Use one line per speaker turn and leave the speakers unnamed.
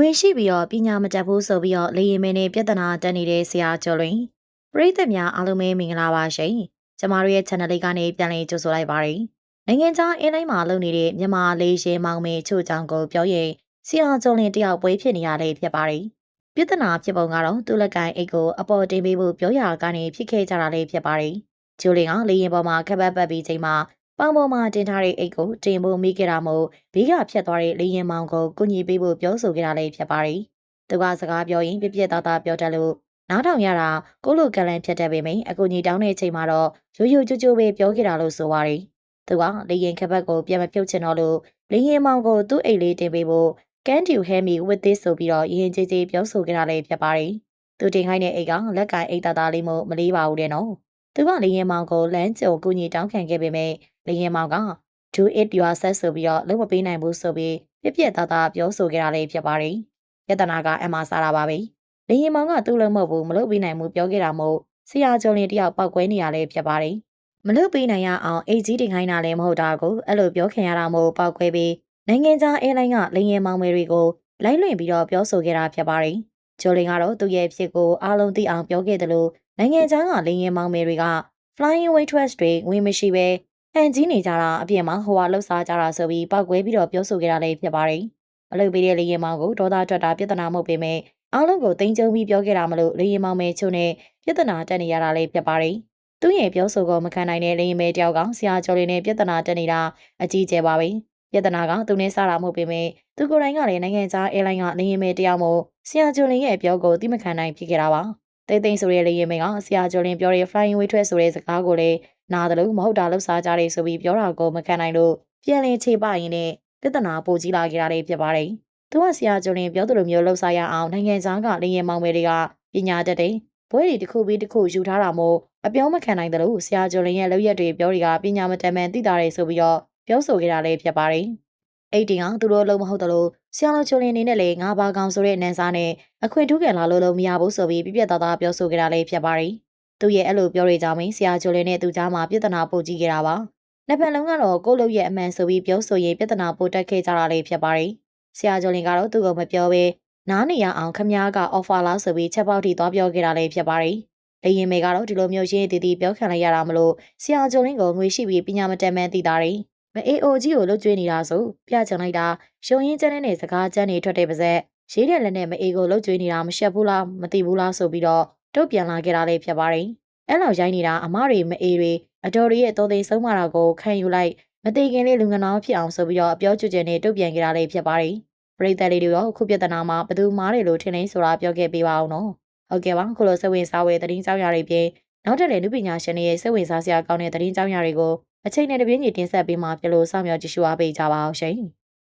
ငွေရှိပြီးတော့ပညာမတတ်ဘူးဆိုပြီးတော့လေရင်မင်းနဲ့ပြဿနာတက်နေတဲ့ဆရာကျော်လွင်ပရိသတ်များအားလုံးပဲမင်္ဂလာပါရှင်ကျမတို့ရဲ့ channel လေးကနေပြန်လည်ကြိုဆိုလိုက်ပါရစေနိုင်ငံခြားအင်းတိုင်းမှာလုပ်နေတဲ့မြန်မာလေးရှင်မောင်မေချို့ချောင်းကိုပြောရင်ဆရာကျော်လွင်တယောက်ပွဲဖြစ်နေရလေဖြစ်ပါတယ်ပြဿနာဖြစ်ပုံကတော့သူ့လက်ကိုင်အိတ်ကိုအပေါ်တင်ပေးဖို့ပြောရကနေဖြစ်ခဲ့ကြတာလေးဖြစ်ပါတယ်ကျိုးလင်ကလေရင်ပေါ်မှာခက်ပတ်ပတ်ပြီးချိန်မှာ ပေါင်ပေါ်မှာတင်ထားတဲ့အိတ်ကိုတင်ဖို့မိခဲ့တာမို့ဘေးကဖြတ်သွားတဲ့လေရင်မောင်ကိုကုညီပေးဖို့ပြောဆိုခဲ့တာလည်းဖြစ်ပါတယ်။သူကစကားပြောရင်ပြပြသားသားပြောတတ်လို့နားထောင်ရတာကိုလိုကလန်ဖြတ်တတ်ပေမယ့်အကူညီတောင်းတဲ့အချိန်မှာတော့ရိုးရိုးကြိုးကြိုးပဲပြောခဲ့တာလို့ဆိုပါတယ်။သူကလေရင်ခက်ဘက်ကိုပြန်မပြုတ်ချင်တော့လို့လေရင်မောင်ကိုသူ့အိတ်လေးတင်ပေးဖို့ Can you help me with this ဆိုပြီးတော့ရင်ကြီးကြီးပြောဆိုခဲ့တာလည်းဖြစ်ပါတယ်။သူတင်ခိုင်းတဲ့အိတ်ကလက်ကိုင်အိတ်သားသားလေးမို့မလေးပါဘူးတဲ့နော်။သူကလေရင်မောင်ကိုလမ်းကြုံကူညီတောင်းခံခဲ့ပေမယ့် လေရင်မောင်က do it yourself ဆိုပြီးတော့လုံးမပေးနိုင်ဘူးဆိုပြီးပြပြသားသားပြောဆိုခဲ့တာလေးဖြစ်ပါတယ်။ယတနာကအမှစားတာပါပဲ။လေရင်မောင်ကသူ့လုံးမဟုတ်ဘူးမလုပ်ပေးနိုင်ဘူးပြောခဲ့တာမို့ဆရာကျော်လင်တယောက်ပောက်ကွဲနေရလေးဖြစ်ပါတယ်။မလုပ်ပေးနိုင်ရအောင်အိတ်ကြီးတင်ခိုင်းတာလည်းမဟုတ်တာကိုအဲ့လိုပြောခင်ရတာမို့ပောက်ကွဲပြီးနိုင်ငံခြားအဲလိုင်းကလေရင်မောင်မယ်တွေကိုလိုက်လွင်ပြီးတော့ပြောဆိုခဲ့တာဖြစ်ပါတယ်။ကျော်လင်ကတော့သူ့ရဲ့ဖြစ်ကိုအားလုံးသိအောင်ပြောခဲ့တယ်လို့နိုင်ငံခြားကလေရင်မောင်မယ်တွေက flying waitress တွေဝင်မရှိပဲ ဟန်ကြီးနေကြတာအပြင်မှာဟိုဟာလှုပ်ရှားကြတာဆိုပြီးပောက်ကွဲပြီးတော့ပြောဆိုခဲ့တာလည်းဖြစ်ပါတယ်။အလုပ်ပေးတဲ့လေရင်မောင်ကိုဒေါသထွက်တာပြဿနာမဟုတ်ပေမဲ့အားလုံးကိုတင်ကြုံပြီးပြောခဲ့တာမလို့လေရင်မောင်မဲချုံနဲ့ပြဿနာတက်နေရတာလည်းဖြစ်ပါတယ်။သူ့ရဲ့ပြောဆိုကိုမခံနိုင်တဲ့လေရင်မဲတယောက်ကဆရာကျော်လေးနဲ့ပြဿနာတက်နေတာအကြီးကျယ်ပါပဲ။ပြဿနာကသူနဲ့စတာမဟုတ်ပေမဲ့သူကိုယ်တိုင်ကလည်းနိုင်ငံခြားအဲလိုင်းကလေရင်မဲတယောက်မို့ဆရာကျော်လေးရဲ့ပြောကိုသိမခံနိုင်ဖြစ်ခဲ့တာပါ။တိတ်တိတ်ဆိုတဲ့လေရင်မဲကဆရာကျော်လင်းပြောတဲ့ flying way ထွက်ဆိုတဲ့စကားကိုလည်း နားတယ်လို့မဟုတ်တာလှုပ်ရှားကြတယ်ဆိုပြီးပြောတာကိုမခံနိုင်လို့ပြန်လည်ခြေပရင်နဲ့ပြဿနာပိုကြီးလာကြတာလေးဖြစ်ပါတယ်။သူကဆရာကျော်လင်းပြောသလိုမျိုးလှုပ်ရှားရအောင်နိုင်ငံခြားကလေရင်မောင်မဲတွေကပညာတတ်တဲ့ဘွဲတွေတစ်ခုပြီးတစ်ခုယူထားတာမို့အပြောမခံနိုင်တယ်လို့ဆရာကျော်လင်းရဲ့လောက်ရက်တွေပြောတွေကပညာမတတ်မှန်သိတာတွေဆိုပြီးတော့ပြောဆိုကြတာလေးဖြစ်ပါတယ်။အဲ့ဒီကသူတို့လုံးမဟုတ်တယ်လို့ဆရာတော်ချိုလင်းနေနဲ့လေငါးပါးကောင်ဆိုတဲ့နန်းစားနဲ့အခွင့်ထူးခံလာလို့လို့မရဘူးဆိုပြီးပြပြသားသားပြောဆိုကြတာလေးဖြစ်ပါတယ်။ သူရဲ့အဲ့လိုပြောရကြမင်းဆရာချိုလင်းနဲ့သူကြားမှာပြဿနာပိုကြီးခဲ့တာပါ။နှစ်ဖက်လုံးကတော့ကိုယ့်လုပ်ရဲ့အမှန်ဆိုပြီးပြောဆိုရင်ပြဿနာပိုတက်ခဲ့ကြတာလေးဖြစ်ပါတယ်။ဆရာချိုလင်းကတော့သူ့ကိုမပြောဘဲနားနေရအောင်ခမားက offer လားဆိုပြီးချက်ပေါက်ထိသွားပြောခဲ့တာလေးဖြစ်ပါတယ်။လေရင်မေကတော့ဒီလိုမျိုးရင်းတည်တည်ပြောခံလိုက်ရတာမလို့ဆရာချိုလင်းကိုငွေရှိပြီးပညာမတတ်မှန်းသိတာတယ်။မအေအိုကြီးကိုလှုပ်ကြွေးနေတာဆိုပြချင်လိုက်တာရှုံရင်ကျန်းတဲ့စကားကျန်းနေထွက်တဲ့ပါဇက်ရေးတဲ့လက်နဲ့မအေကိုလှုပ်ကြွေးနေတာမရှက်ဘူးလားမသိဘူးလားဆိုပြီးတော့ တုတ်ပြန်လာခဲ့တာလေးဖြစ်ပါတယ်။အဲ့လောက်ရိုင်းနေတာအမတွေမအေတွေအတော်တွေရဲ့တော်သိဆုံးမတာကိုခံယူလိုက်မသိခင်လေးလူငနောင်းဖြစ်အောင်ဆိုပြီးတော့အပြောချွတ်ချင်နဲ့တုတ်ပြန်ခဲ့တာလေးဖြစ်ပါတယ်။ပရိသတ်လေးတွေရောခုပြဿနာမှာဘသူမားတယ်လို့ထင်နေဆိုတာပြောခဲ့ပေးပါအောင်နော်။ဟုတ်ကဲ့ပါခုလိုစိတ်ဝင်စားဝယ်သတင်းကြောင်းရာတွေပြင်နောက်တက်တဲ့လူပညာရှင်တွေရဲ့စိတ်ဝင်စားစရာကောင်းတဲ့သတင်းကြောင်းရာတွေကိုအချိန်နဲ့တပြေးညီတင်ဆက်ပေးမှာဖြစ်လို့စောင့်မျှော်ကြည့်ရှုအားပေးကြပါအောင်ရှင်။